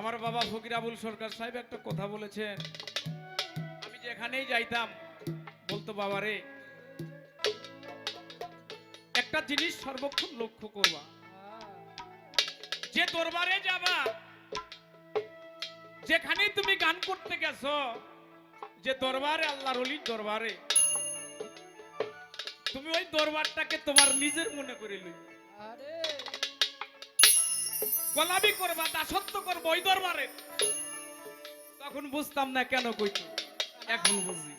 আমার বাবা ফকির আবুল সরকার সাহেব একটা কথা বলেছেন। আমি যেখানেই যাইতাম, বলতো বাবা রে একটা জিনিস সর্বক্ষণ লক্ষ্য করবা। যে দরবারে যাবা, যেখানেই তুমি গান করতে গেছো, যে দরবারে, আল্লাহর অলির দরবারে, তুমি ওই দরবারটাকে তোমার নিজের মনে করে আরে গোলামি করবা দাসত্ব করব, ওই দরবারে। তখন বুঝতাম না কেন কইতো, এখন বুঝি।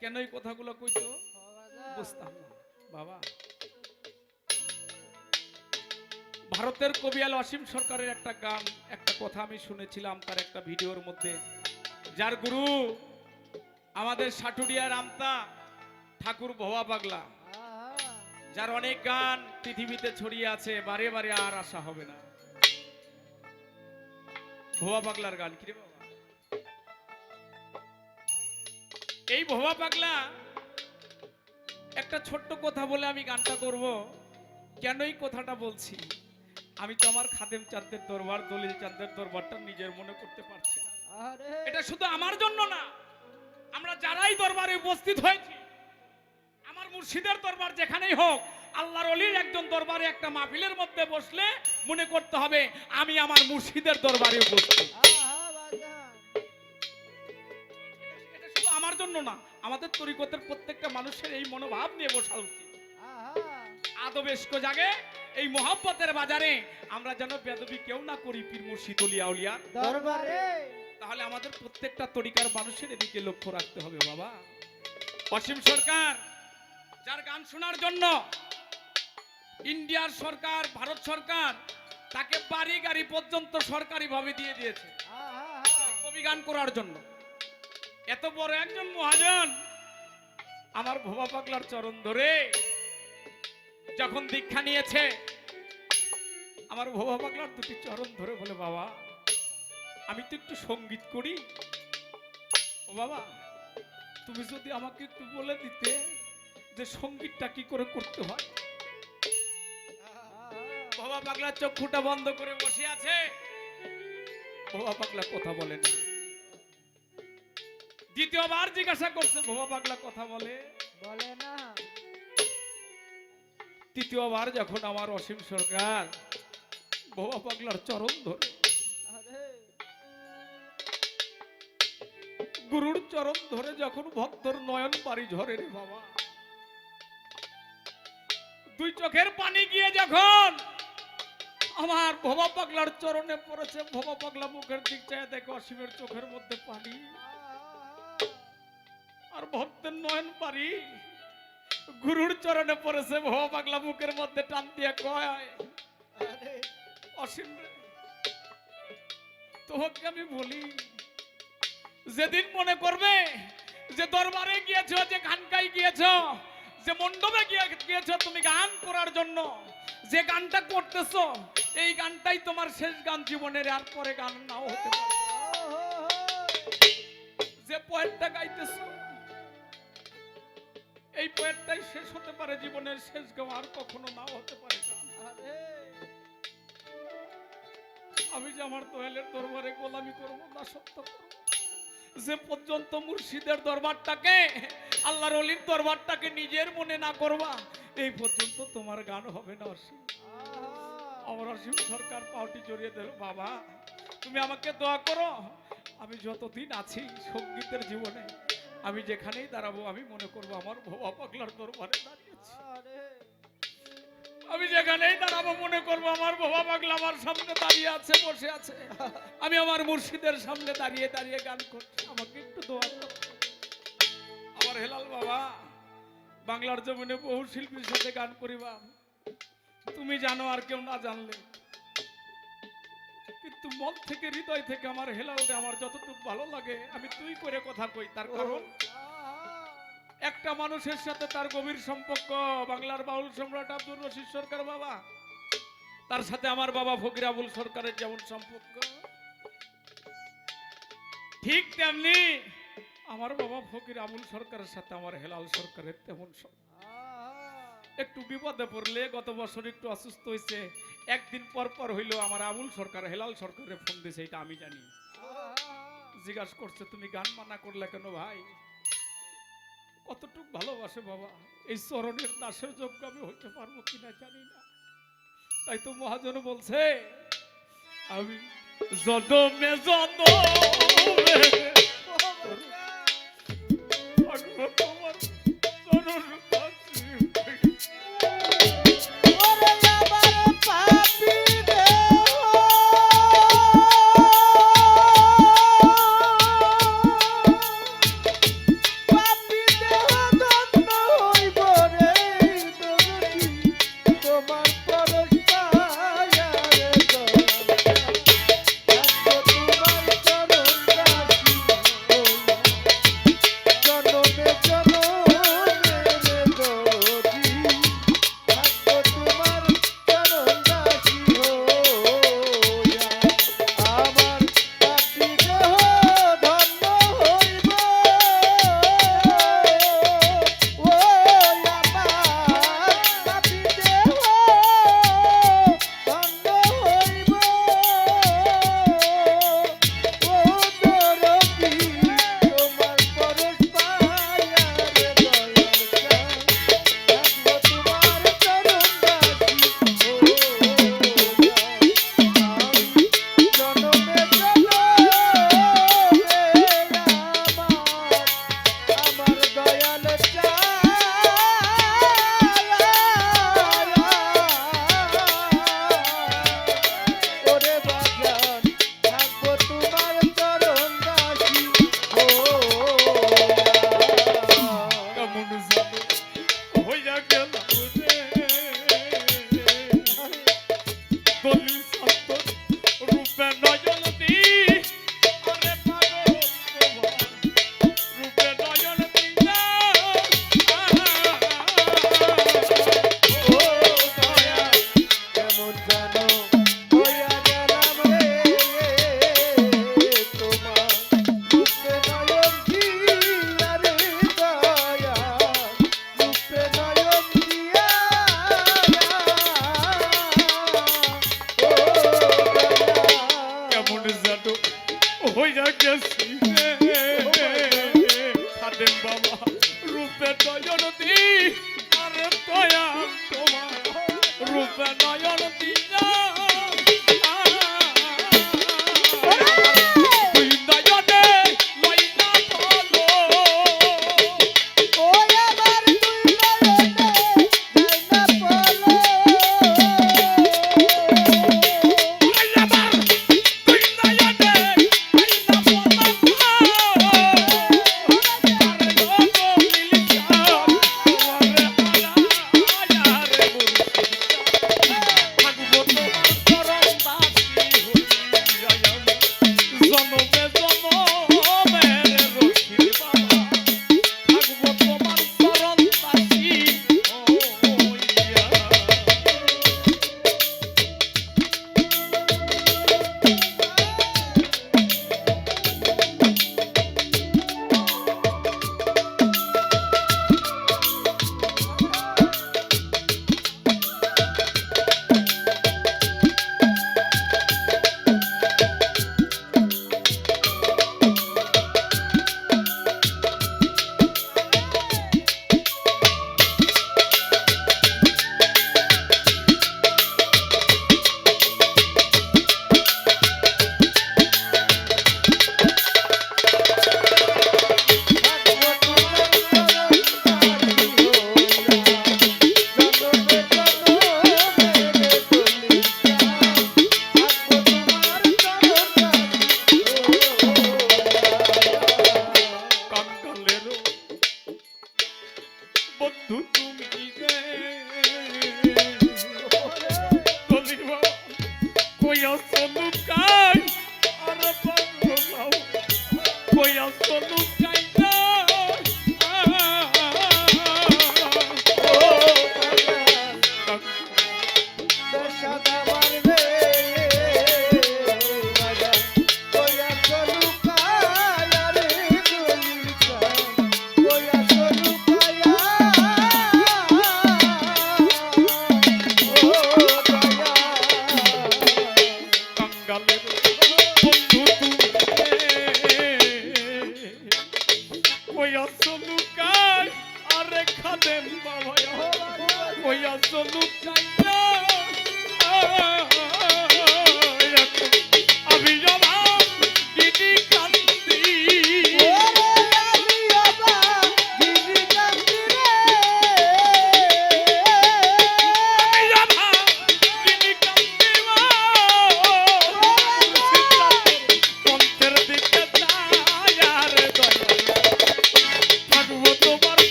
কেন এই কথাগুলো কইতো? বুঝতাম না। বাবা। ভারতের কবিয়াল অসীম সরকারের একটা গান, একটা কথা আমি শুনেছিলাম তার একটা ভিডিওর মধ্যে। যার গুরু আমাদের সাটুরিয়ার আমতা ঠাকুর ভবা পাগলা। যার অনেক গান পৃথিবীতে ছড়িয়ে আছে বারে বারে আর আসা হবে না। ভোয়া পাগলার গান কিরে বাবা? এই ভোয়া পাগলা একটা ছোট্ট কথা বলে আমি গানটা করব। কেন এই কথাটা বলছি? আমি তো আমার খাদেম চাঁদের দরবার দলিল চাঁদের দরবারটা নিজের মনে করতে পারছি না। এটা শুধু আমার জন্য না আমরা যারাই দরবারে উপস্থিত হয়েছি মুর্শিদের দরবার যেখানেই হোক আল্লাহর অলির একজন দরবারে একটা মাহফিলের মধ্যে বসলে মনে করতে হবে আমি আমার মুর্শিদের দরবারে উপস্থিত। আমার জন্য না আমাদের তরিকতের প্রত্যেকটা মানুষের এই মনোভাব নিয়ে বসা উচিত। জাগে এই মোহাব্বতের বাজারে আমরা যেন বেদবি কেউ না করি পীর মুর্শিদ দরবারে। তাহলে আমাদের প্রত্যেকটা তরিকার মানুষের এদিকে লক্ষ্য রাখতে হবে বাবা। অসীম সরকার যার গান শোনার জন্য ইন্ডিয়ার সরকার, ভারত সরকার তাকে বাড়ি গাড়ি পর্যন্ত সরকারি ভাবে দিয়ে দিয়েছে। কবি গান করার জন্য। এত বড় একজন মহাজন আমার ভোবা পাগলার চরণ ধরে যখন দীক্ষা নিয়েছে, আমার ভোবা পাগলার দুটি চরণ ধরে বলে, বাবা, আমি তো একটু সংগীত করি। ও বাবা, তুমি যদি আমাকে একটু বলে দিতে যে সঙ্গীতটা কি করে করতে হয়? বাবা পাগলা চক্ষুটা বন্ধ করে বসে আছে। বাবা পাগলা কথা বলে না। দ্বিতীয়বার জিজ্ঞাসা করছে বাবা পাগলা কথা বলে? বলে না। তৃতীয়বার যখন আমার অসীম সরকার বাবা পাগলার চরণ ধরে গুরুর চরণ ধরে যখন ভক্তর নয়ন বাড়ি ঝরে রে বাবা। দুই চোখের পানি গিয়ে যখন আমার ভবা পাগলার চরণে পড়েছে ভবা পাগলা মুখের দিক চায় দেখে অসীমের চোখের মধ্যে পানি। আর ভক্তের নয়ন বাড়ি গুরুর চরণে পড়েছে ভবা পাগলা মুখের মধ্যে টান দিয়ে কয় অসীম তোমাকে আমি বলি যেদিন মনে করবে যে দরবারে গিয়েছ যে খানকাই গিয়েছ যে মণ্ডপে গিয়ে গিয়েছ তুমি গান করার জন্য, যে গানটা করতেছো, এই গানটাই তোমার শেষ গান জীবনের, আর পরে গান নাও হতে পারে। যে পোয়েটটা গাইতেছো, এই পোয়েটটাই শেষ হতে পারে জীবনের শেষ গান, আর কখনো নাও হতে পারে আমি যে আমার দোয়েলের দরবারে গোলামি করব না, সত্য যে পর্যন্ত মুর্শিদের দরবারটাকে আল্লাহর অলির দরবারটাকে নিজের মনে না করবা, এই পর্যন্ত তোমার গান হবে না অসীম। আমার অসীম সরকার পাউটি জড়িয়ে দেবে, বাবা, তুমি আমাকে দোয়া করো, আমি যতদিন আছি সঙ্গীতের জীবনে, আমি যেখানেই দাঁড়াবো, আমি মনে করব আমার ভবা পাগলার দরবারে আমি যেখানেই দাঁড়াবো, মনে করব আমার বাবা পাগলা আমার সামনে দাঁড়িয়ে আছে, বসে আছে। আমি আমার মুর্শিদের সামনে দাঁড়িয়ে দাঁড়িয়ে গান করছি। আমাকে একটু দোয়া করো। হেলাল বাবা বাংলার জমিনে বহু শিল্পীর সাথে গান করিবা। তুমি জানো আর কেউ না জানলে। কিন্তু মন থেকে হৃদয় থেকে আমার হেলালটা আমার যতটুকু ভালো লাগে আমি তুই করে কথা কই। তার কারণ একটা মানুষের সাথে তার গভীর সম্পর্ক বাংলার বাউল সম্রাট আব্দুর রশিদ সরকার বাবা তার সাথে আমার বাবা ফকির আবুল সরকারের যেমন সম্পর্ক ঠিক তেমনি আমার বাবা ফকির আমুল সরকারের সাথে, আমার হেলাল সরকারের তেমন একটু বিপদে পড়লে গত বছর একটু অসুস্থ হয়েছে। একদিন পর পর হইল আমার আমুল সরকার, হেলাল সরকারে ফোন দিয়েছে, এটা আমি জানি। জিজ্ঞাসা করছে, তুমি গান মানা করলে কেন ভাই? কতটুক ভালোবাসে বাবা, এই চরণের দাসের যোগ্য আমি হইতে পারব কিনা জানি না। তাই তো মহাজন বলছে, আমি জদমে জদমে জন্ম তোমার চরণ just Solucai, arabando não, foi a solucai não.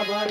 আবার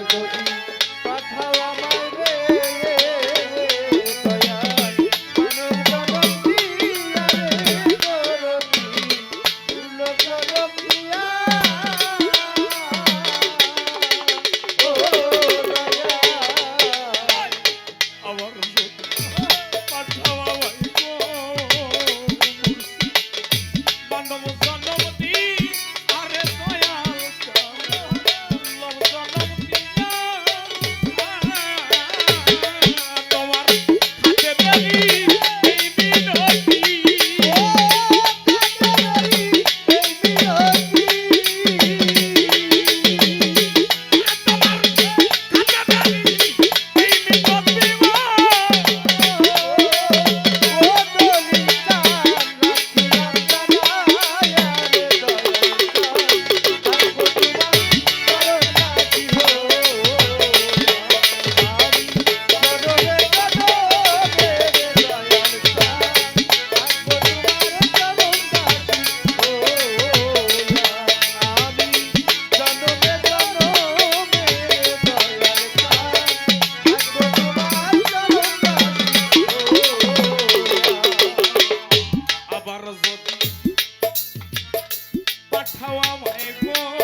ছাওয়া মায়